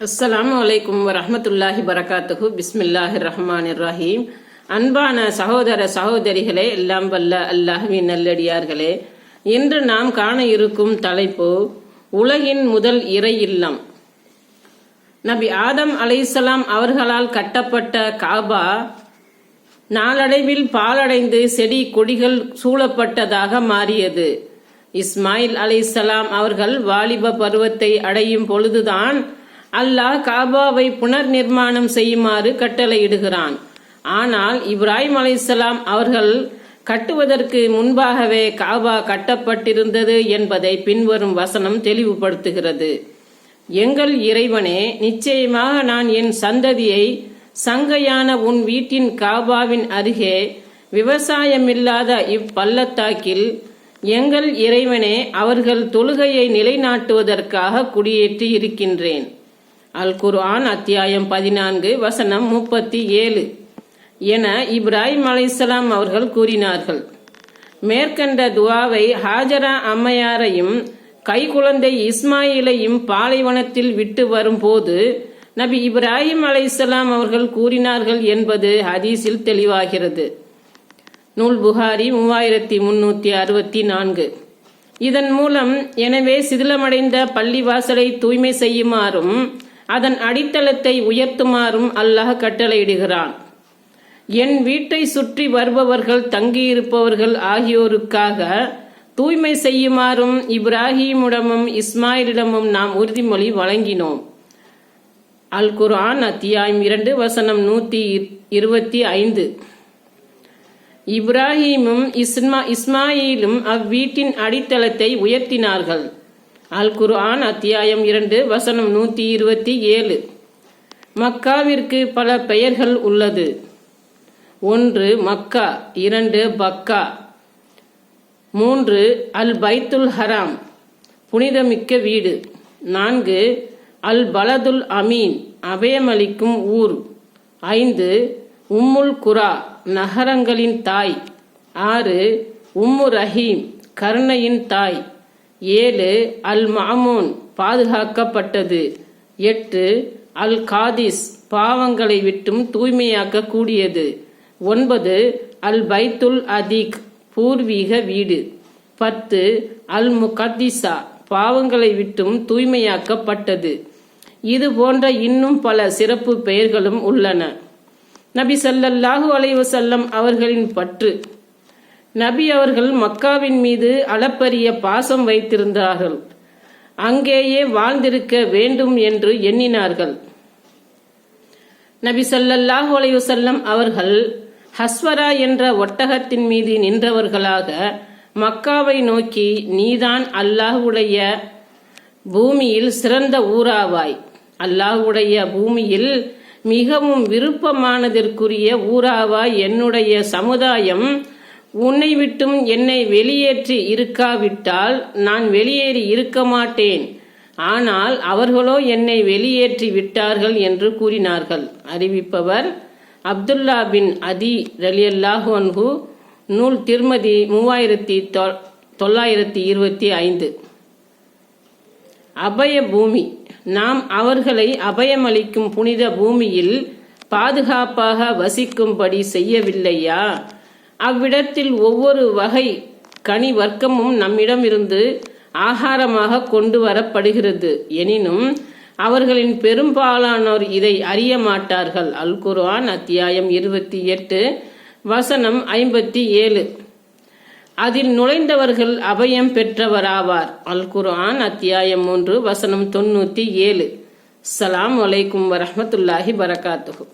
அஸ்ஸலாமு அலைக்கும் வரஹ்மத்துல்லாஹி பரகாத்துஹு பிஸ்மில்லாஹி ரஹ்மான் ரஹீம் அன்பான சகோதர சகோதரிகளே எல்லாம் வல்ல அல்லாஹ்வின் நல்லடியார்களே இன்று நாம் காண இருக்கும் தலைப்பு உலகின் முதல் இறை இல்லம். நபி ஆதம் அலைசலாம் அவர்களால் கட்டப்பட்ட காபா நாளடைவில் பாலடைந்து செடி கொடிகள் சூழப்பட்டதாக மாறியது. இஸ்மாயில் அலைசலாம் அவர்கள் வாலிப பருவத்தை அடையும் பொழுதுதான் அல்லாஹ் காபாவை புனர் நிர்மாணம் செய்யுமாறு கட்டளையிடுகிறான். ஆனால் இப்ராஹிம் அலைஹிஸ்ஸலாம் அவர்கள் கட்டுவதற்கு முன்பாகவே காபா கட்டப்பட்டிருந்தது என்பதை பின்வரும் வசனம் தெளிவுபடுத்துகிறது. எங்கள் இறைவனே நிச்சயமாக நான் என் சந்ததியை சங்கையான உன் வீட்டின் காபாவின் அருகே விவசாயமில்லாத இப்பள்ளத்தாக்கில் எங்கள் இறைவனே அவர்கள் தொழுகையை நிலைநாட்டுவதற்காக குடியேற்றி இருக்கின்றேன் அல் குர்ஆன் அத்தியாயம் பதினான்கு வசனம் முப்பத்தி ஏழு. என இப்ராஹிம் அலைசலாம் அவர்கள் கூறினார்கள். மேற்கண்ட துவாவை ஹாஜரா அம்மையாரையும் கைக்குழந்தை இஸ்மாயிலையும் பாலைவனத்தில் விட்டு வரும்போது நபி இப்ராஹிம் அலைசலாம் அவர்கள் கூறினார்கள் என்பது ஹதீஸில் தெளிவாகிறது. நூல் புகாரி மூவாயிரத்தி முன்னூத்தி அறுபத்தி நான்கு. இதன் மூலம் எனவே சிதிலமடைந்த பள்ளிவாசலை தூய்மை செய்யுமாறும் அதன் அடித்தளத்தை உயர்த்துமாறும் அல்லாஹ் கட்டளையிடுகிறான். என் வீட்டை சுற்றி வருபவர்கள் தங்கியிருப்பவர்கள் ஆகியோருக்காக தூய்மை செய்யுமாறும் இப்ராஹிமுடமும் இஸ்மாயிலிடமும் நாம் உறுதிமொழி வழங்கினோம். அல் குர்ஆன் அத்தியாயம் இரண்டு வசனம் நூத்தி இருபத்தி ஐந்து. இப்ராஹீமும் இஸ்மா இஸ்மாயிலும் அவ்வீட்டின் அடித்தளத்தை உயர்த்தினார்கள். அல் குர்ஆன் அத்தியாயம் இரண்டு வசனம் நூத்தி இருபத்தி ஏழு. மக்காவிற்கு பல பெயர்கள் உள்ளது. ஒன்று மக்கா இரண்டு பக்கா. மூன்று அல் பைத்துல் ஹராம் புனிதமிக்க வீடு. நான்கு அல் பலதுல் அமீன் அபயமளிக்கும் ஊர். ஐந்து உம்முல் குரா நகரங்களின் தாய். ஆறு உம்மு ரஹீம் கருணையின் தாய். ஏழு அல் மாமூன் பாதுகாக்கப்பட்டது. எட்டு அல் காதிஸ் பாவங்களை விட்டும் தூய்மையாக்க கூடியது ஒன்பது அல் பைத்துல் அதீக் பூர்வீக வீடு. பத்து அல் முகத்திசா பாவங்களை விட்டும் தூய்மையாக்கப்பட்டது. இது போன்ற இன்னும் பல சிறப்பு பெயர்களும் உள்ளன. நபி சல்லல்லாஹு அலைவசல்லம் அவர்களின் பற்று. நபி அவர்கள் மக்காவின் மீது அளப்பரிய பாசம் வைத்திருந்தார்கள். அங்கேயே வாழ்ந்திருக்க வேண்டும் என்று எண்ணினார்கள். நபி சல்லல்லாஹு அலைவசல்லம் அவர்கள் ஹஸ்வரா என்ற ஒட்டகத்தின் மீது நின்றவர்களாக மக்காவை நோக்கி நீதான் அல்லாஹுடைய பூமியில் சிறந்த ஊராவாய். அல்லாஹுடைய பூமியில் மிகவும் விருப்பமானதற்குரிய ஊராவாய். என்னுடைய சமுதாயம் உன்னை விட்டும் என்னை வெளியேற்றி இருக்காவிட்டால் நான் வெளியேறி இருக்க மாட்டேன். ஆனால் அவர்களோ என்னை வெளியேற்றி விட்டார்கள் என்று கூறினார்கள். அறிவிப்பவர் அப்துல்லா பின் அதி ரலியல்லாஹு அன்ஹு நூல் திருமதி மூவாயிரத்தி தொள்ளாயிரத்தி இருபத்தி ஐந்து. அபய பூமி. நாம் அவர்களை அபயமளிக்கும் புனித பூமியில் பாதுகாப்பாக வசிக்கும்படி செய்யவில்லையா? அவ்விடத்தில் ஒவ்வொரு வகை கனி வர்க்கமும் நம்மிடமிருந்து ஆகாரமாக கொண்டு வரப்படுகிறது. எனினும் அவர்களின் பெரும்பாலானோர் இதை அறிய மாட்டார்கள். அல் குர்ஆன் அத்தியாயம் இருபத்தி எட்டு வசனம் ஐம்பத்தி ஏழு. அதில் நுழைந்தவர்கள் அபயம் பெற்றவராவார். அல் குர்ஆன் அத்தியாயம் மூன்று வசனம் தொண்ணூத்தி ஏழு. சலாம் வலைக்கும் வரமத்துல்லாஹி வரகாத்துகு